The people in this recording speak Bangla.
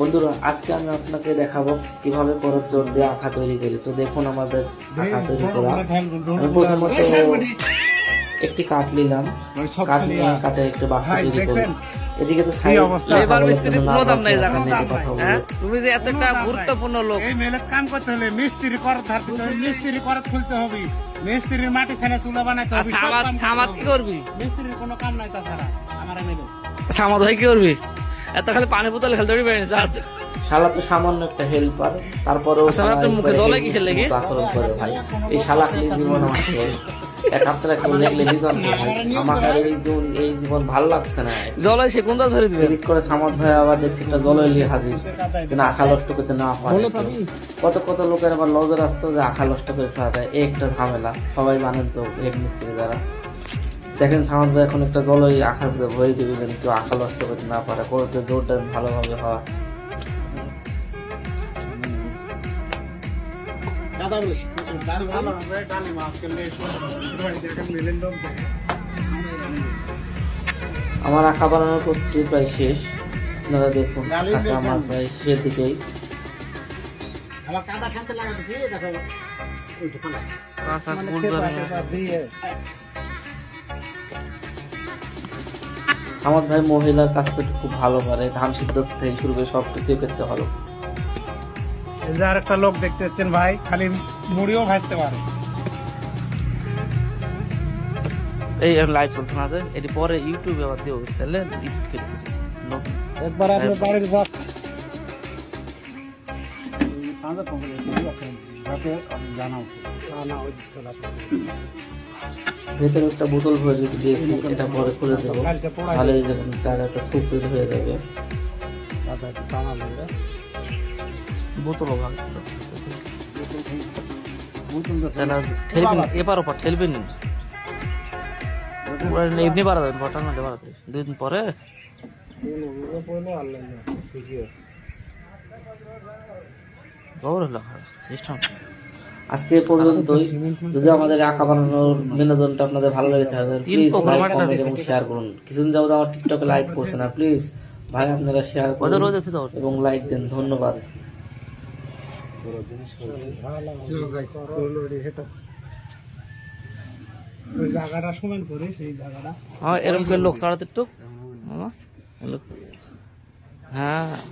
বন্ধুরা আজকে আমি আপনাকে দেখাবো কীভাবে করত জোর দিয়ে আঁকা তৈরি করি। তো দেখুন আমাদের আঁকা তৈরি করা। আমি প্রথমত একটি কাঠ নিলাম। কাঠ নিয়ে কাঠে একটু বাক্স তৈরি করি। এদিকে তো সাইড লেবার মিস্ত্রির কোনো দাম নাই জানো হ্যাঁ? তুমি যে এত একটা গুরুত্বপূর্ণ লোক। এই মেলে কাম করতে হলে মিস্ত্রি করাত থাকতে হবে মিস্ত্রি করাত খুলতে হবে। মিস্ত্রির মাটি ছাড়া চুলা বানাইতে হবে সব সামাদ সামাদ কি করবি? মিস্ত্রির কোনো কাম নাই তাছাড়া আমার মেলে সামাদ হয়ে কি করবি? এত খালি পানি বোতল খেলতে পারবি না শালা তো সামান্য একটা হেল্পার তারপরেও আচ্ছা, আপনার মুখে জলে হেল্প কিসের লেগে? আচরণ করে ভাই। এই শালা খালি জীবন আমার শেষ। লেগলে আর এই জীবন এই জীবন ভালো লাগছে না। জলে সে কোনটা ধরে দিবে? করে সামত ভাই আবার দেখছি একটা জললি হাজির। আখা নষ্ট করতে না পারে কত কত লোকের আবার লজের আসতো যে আখা নষ্ট করে ফেলা যায়। এই একটা ঝামেলা। সবাই জানেন তো হেড মিস্ত্রি দ্বারা দেখেন সামত ভাই এখন একটা জলই আখা দিয়ে ভরে দিবে যেন কেউ আখা নষ্ট করতে না পারে। করতে জোরটা ভালোভাবে হয়। আমার আঁকা বানানোর প্রস্তুতি প্রায় শেষ। আপনারা দেখুন আমার। প্রায় শেষের দিকেই। আমার আমার ভাই মহিলার কাজ করতে খুব ভালো পারে ধান সিদ্ধ থেকে শুরু করে সব কিছু করতে ভালো। যে আরেকটা লোক দেখতে পাচ্ছেন ভাই খালি মুড়িও ভাজতে পারে। এই লাইভ চলছে না যে এটি পরে ইউটিউবে আবার দিয়ে তাহলে এডিট করে একবার আপনার বাড়ির ভেতরে একটা বোতল ভরে যদি দিয়েছি এটা পরে খুলে দেবো তাহলে যখন জায়গাটা খুব বের হয়ে যাবে। তাহলে ঠেলবেন এবার ওপর ঠেলবেন না। এমনি বাড়া দেবেন বাড়া দুই দিন পরে। আজকে এ পর্যন্তই। যদি আমাদের আঁকা বানানোর বিনোদনটা আপনাদের ভালো লেগেছে প্লিজ লাইক কমেন্ট এবং শেয়ার করুন। কিছুদিন যাবত আমার টিকটকে লাইক করছে না প্লিজ ভাই আপনারা শেয়ার করুন তো? এবং লাইক দেন ধন্যবাদ। জায়গাটা সমান করে সেই জায়গাটা হ্যাঁ এরকম করে লোক ছাড়াতে একটু। হ্যাঁ হ্যাঁ।